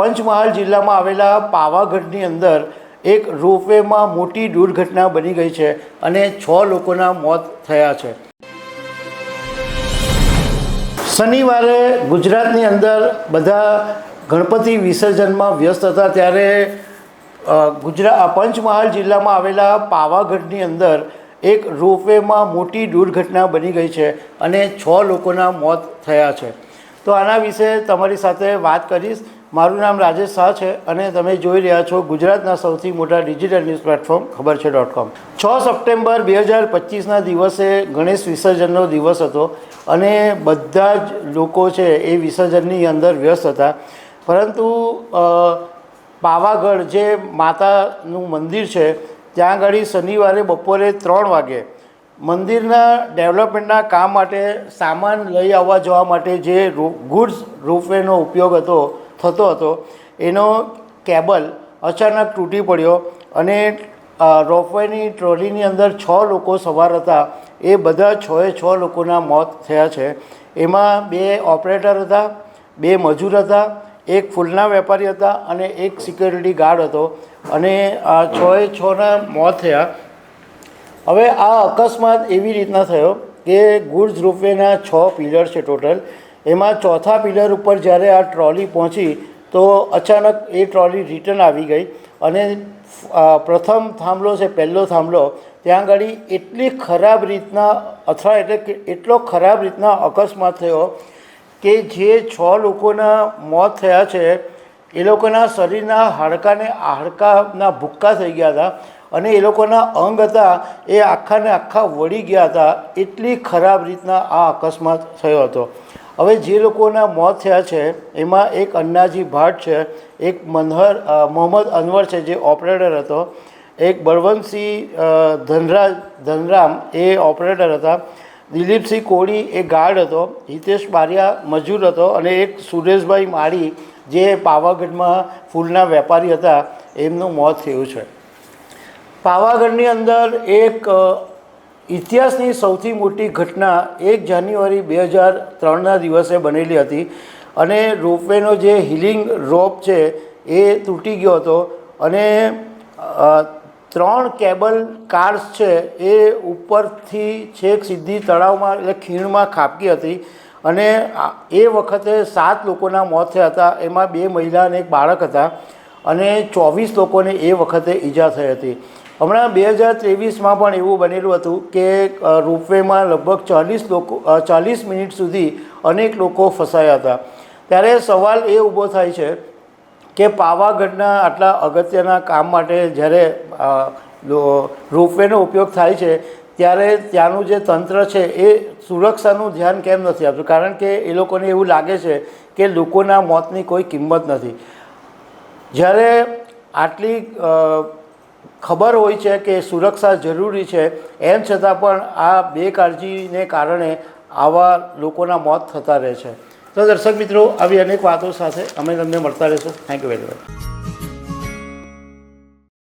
પંચમહાલ જિલ્લામાં આવેલા પાવાગઢની અંદર એક રોપવેમાં મોટી દુર્ઘટના બની ગઈ છે અને છ લોકોના મોત થયા છે. શનિવારે ગુજરાતની અંદર બધા ગણપતિ વિસર્જનમાં વ્યસ્ત હતા ત્યારે ગુજરાત પંચમહાલ જિલ્લામાં આવેલા પાવાગઢની અંદર એક રોપવેમાં મોટી દુર્ઘટના બની ગઈ છે અને છ લોકોના મોત થયા છે. તો આના વિશે તમારી સાથે વાત કરીશ. મારું નામ રાજેશ શાહ છે અને તમે જોઈ રહ્યા છો ગુજરાતના સૌથી મોટા ડિજિટલ ન્યૂઝ પ્લેટફોર્મ, ખબર છે ડોટ કોમ છ સપ્ટેમ્બર બે હજાર પચીસના દિવસે ગણેશ વિસર્જનનો દિવસ હતો અને બધા જ લોકો છે એ વિસર્જનની અંદર વ્યસ્ત હતા. પરંતુ પાવાગઢ જે માતાનું મંદિર છે, ત્યાં આગળ શનિવારે બપોરે ત્રણ વાગે મંદિરના ડેવલપમેન્ટના કામ માટે સામાન લઈ આવવા જવા માટે જે ગુડ્સ, રોપવેનો ઉપયોગ હતો થતો હતો. એનો કેબલ અચાનક તૂટી પડ્યો અને રોપવેની ટ્રોલીની અંદર છ લોકો સવાર હતા. એ બધા છએ છ લોકોના મોત થયા છે. એમાં બે ઓપરેટર હતા, બે મજૂર હતા, એક ફૂલના વેપારી હતા અને એક સિક્યોરિટી ગાર્ડ હતો. અને છએ છના મોત થયા. હવે આ અકસ્માત એવી રીતના થયો કે ગુડ્સ રોપવેના છ પિલર છે ટોટલ. એમાં ચોથા પિલર ઉપર જ્યારે આ ટ્રોલી પહોંચી, તો અચાનક એ ટ્રોલી રિટર્ન આવી ગઈ અને પ્રથમ થાંભલો છે, પહેલો થાંભલો, ત્યાં આગળ એટલી ખરાબ રીતના અથવા એટલે કે એટલો ખરાબ રીતના અકસ્માત થયો કે જે છ લોકોના મોત થયા છે, એ લોકોના શરીરના હાડકાને હાડકાના ભૂક્કા થઈ ગયા હતા અને એ લોકોના અંગ હતા, એ આખાને આખા વળી ગયા હતા. એટલી ખરાબ રીતના આ અકસ્માત થયો હતો. હવે જે લોકોના મોત થયા છે, એમાં એક અન્નાજી ભાટ છે, એક મનહર મોહમ્મદ અનવર છે, જે ઓપરેટર હતો, એક બળવંતસિંહ ધનરાજ ધનરામ એ ઓપરેટર હતા, દિલીપસિંહ કોળી એ ગાર્ડ હતો, હિતેશ બારિયા મજૂર હતો, અને એક સુરેશભાઈ માળી જે પાવાગઢમાં ફૂલના વેપારી હતા, એમનું મોત થયું છે. પાવાગઢની અંદર એક ઇતિહાસની સૌથી મોટી ઘટના એક જાન્યુઆરી બે હજાર ત્રણના દિવસે બનેલી હતી અને રોપવેનો જે હિલિંગ રોપ છે એ તૂટી ગયો હતો અને ત્રણ કેબલ કાર્સ છે એ ઉપરથી છેક સીધી તળાવમાં એટલે ખીણમાં ખાબકી હતી અને એ વખતે સાત લોકોના મોત થયા હતા. એમાં બે મહિલા અને એક બાળક હતા અને ચોવીસ લોકોને એ વખતે ઈજા થઈ હતી. હમણાં બે હજાર ત્રેવીસમાં પણ એવું બનેલું હતું કે રોપવેમાં લગભગ ચાલીસ લોકો ચાલીસ મિનિટ સુધી અનેક લોકો ફસાયા હતા. ત્યારે સવાલ એ ઊભો થાય છે કે પાવાગઢના આટલા અગત્યના કામ માટે જ્યારે રોપવેનો ઉપયોગ થાય છે, ત્યારે ત્યાંનું જે તંત્ર છે એ સુરક્ષાનું ધ્યાન કેમ નથી આપતું? કારણ કે એ લોકોને એવું લાગે છે કે લોકોના મોતની કોઈ કિંમત નથી. જ્યારે આટલી ખબર હોય છે કે સુરક્ષા જરૂરી છે. એમ છતાં પણ આ બેકાળજીને કારણે આવા લોકોના મોત થતા રહે છે. તો દર્શક મિત્રો, આવી અનેક વાતો સાથે અમે તમને મળતા રહીશું. Thank you very much